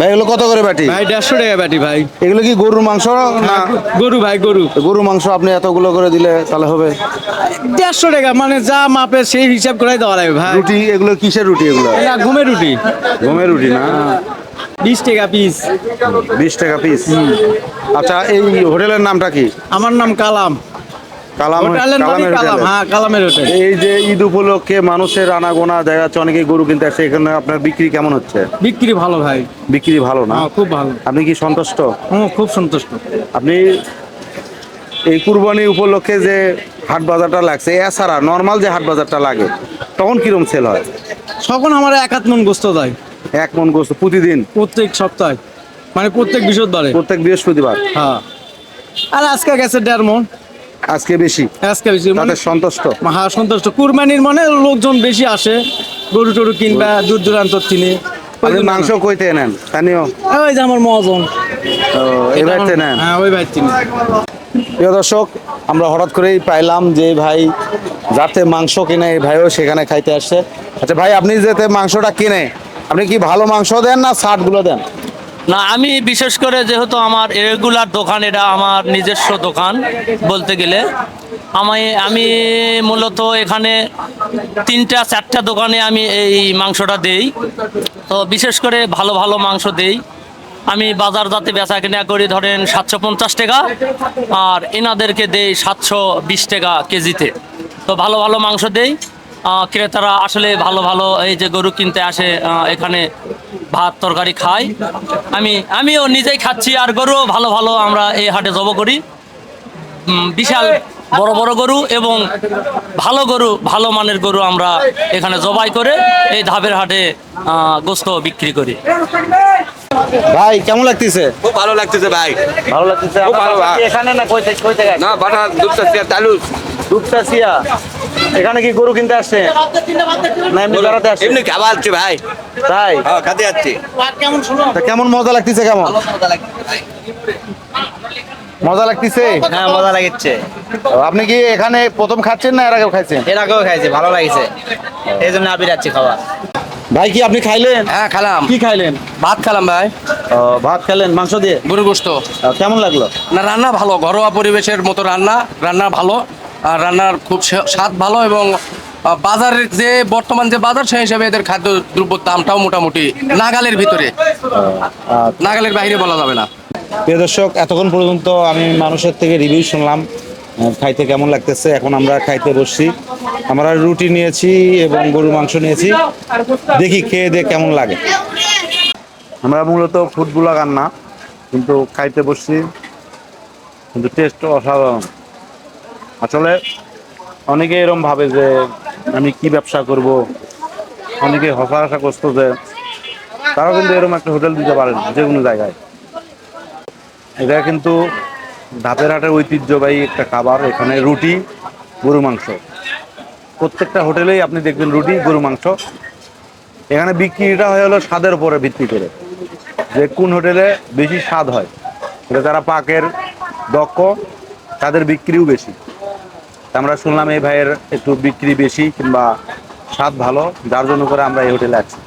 ভাই এগুলো কত করে বাটি? ভাই দেড়শো টাকা বাটি ভাই। এগুলো কি গরুর মাংস না? গরু ভাই গরু। গরুর মাংস আপনি এতগুলো করে দিলে তাহলে হবে? দেড়শো টাকা মানে যা মাপে সেই হিসাব করে দেওয়া লাগবে ভাই। রুটি এগুলো কিসের রুটি এগুলো? ঘুমের রুটি। গমের রুটি না? বিশ টাকা পিস বিশ টাকা পিস আচ্ছা এই হোটেলের নামটা কি? আমার নাম কালাম। কালাম কালামের হ্যাঁ কালামের এই যে ঈদ উপলক্ষে মানুষের আনাগোনা দেখা যাচ্ছে অনেকে গরু কিনতে এখানে আপনার বিক্রি কেমন হচ্ছে? বিক্রি ভালো ভাই। বিক্রি ভালো না? হ্যাঁ খুব ভালো। আপনি কি সন্তুষ্ট? হুম খুব সন্তুষ্ট। আপনি এই কুরবানি উপলক্ষে যে হাট বাজারটা লাগছে এছাড়া নর্মাল যে হাট বাজারটা লাগে তখন কিরম সেল হয়? তখন আমার এক হাত মন গোস্ত দেয়। এক মন গোস্ত প্রতিদিন? প্রত্যেক সপ্তাহে। মানে প্রত্যেক বৃহস্পতিবারে। প্রত্যেক বৃহস্পতিবার? হ্যাঁ। আর আজকে গেছে দেড় মন। আজকে বেশি। আজকে বেশি মানে সন্তুষ্ট। হ্যাঁ সন্তুষ্ট। কুরবানির মানে লোকজন বেশি আসে গরু টরু কিনবা দূর দূরান্ত কিনে। আপনি মাংস কইতে নেন স্থানীয়? ওই যে আমার মহাজন। ও, এই বাড়িতে নেন? হ্যাঁ ওই ভাই চিনি প্রিয় দর্শক আমরা হঠাৎ করেই পাইলাম যে ভাই যাতে মাংস কিনে এই ভাইও সেখানে খাইতে আসছে। আচ্ছা ভাই আপনি যেতে মাংসটা কিনে আপনি কি ভালো মাংস দেন না গুলো দেন? না, আমি বিশেষ করে যেহেতু আমার রেগুলার দোকান, এটা আমার নিজস্ব দোকান বলতে গেলে, আমি আমি মূলত এখানে তিনটা, চারটা দোকানে আমি এই মাংসটা দেই। তো বিশেষ করে ভালো ভালো মাংস দেই। আমি বাজার যাতে বেচা কেনা করি, ধরেন সাতশো পঞ্চাশ টাকা, আর এনাদেরকে দেই সাতশো বিশ টাকা কেজিতে। তো ভালো ভালো মাংস দেই। ক্রেতারা আসলে ভালো ভালো এই যে গরু কিনতে আসে এখানে ভাত তরকারি খাই। আমি আমিও নিজেই খাচ্ছি আর গরুও ভালো ভালো আমরা এই হাটে জব করি। বিশাল বড় বড় গরু এবং ভালো গরু ভালো মানের গরু আমরা এখানে জবাই করে এই ধাপের হাটে আহ, গোস্ত বিক্রি করি। ভাই কেমন লাগতেছে? খুব ভালো লাগতেছে ভাই। ভালো লাগতেছে। এখানে না কই থেকে কই থেকে না বাটা দিয়ে চালু দুপচাচিয়া এখানে কি গরু কিনতে আসছে? না এমনি বেড়াতে আসছে। এমনি খাবার আছে ভাই। তাই? হ্যাঁ খাতে যাচ্ছি। তা কেমন মজা লাগতেছে কেমন? মজা লাগতেছে হ্যাঁ মজা লাগছে। আপনি কি এখানে প্রথম খাচ্ছেন না এর আগেও খাইছেন? এর আগেও খাইছি ভালো লাগছে। এই জন্য আবি যাচ্ছি খাওয়া। ভাই কি আপনি খাইলেন? হ্যাঁ খেলাম। কি খাইলেন? ভাত খেলাম ভাই। ও, ভাত খেলেন মাংস দিয়ে? গরু গোস্ত কেমন লাগল? না রান্না ভালো ঘরোয়া পরিবেশের মতো রান্না। রান্না ভালো। রান্নার খুব স্বাদ ভালো এবং বাজারের যে বর্তমান যে বাজার সেই হিসাবে এদের খাদ্য দ্রব্য দামটাও মোটামুটি নাগালের ভিতরে। নাগালের বাইরে বলা যাবে না। প্রিয় দর্শক এতক্ষণ পর্যন্ত আমি মানুষের থেকে রিভিউ শুনলাম। খাইতে কেমন লাগতেছে? এখন আমরা খাইতে বসছি। আমরা রুটি নিয়েছি এবং গরুর মাংস নিয়েছি। দেখি খেয়ে দিয়ে কেমন লাগে। আমরা মূলত ফুড ব্লগার না কিন্তু খাইতে বসছি। কিন্তু টেস্ট অসাধারণ। আসলে অনেকে এরম ভাবে যে আমি কি ব্যবসা করব, অনেকে হতাশা গ্রস্ত যে তারাও কিন্তু এরকম একটা হোটেল দিতে পারেন যে কোনো জায়গায়। এটা কিন্তু ধাপের হাটের ঐতিহ্যবাহী একটা খাবার, এখানে রুটি, গরু মাংস। প্রত্যেকটা হোটেলেই আপনি দেখবেন রুটি, গরু মাংস। এখানে বিক্রিটা হয়ে হলো স্বাদের উপরে ভিত্তি করে, যে কোন হোটেলে বেশি স্বাদ হয়। এটা যারা পাকের দক্ষ, তাদের বিক্রিও বেশি। আমরা শুনলাম এই ভাইয়ের একটু বিক্রি বেশি কিংবা স্বাদ ভালো, যার জন্য করে আমরা এই হোটেলে আছি।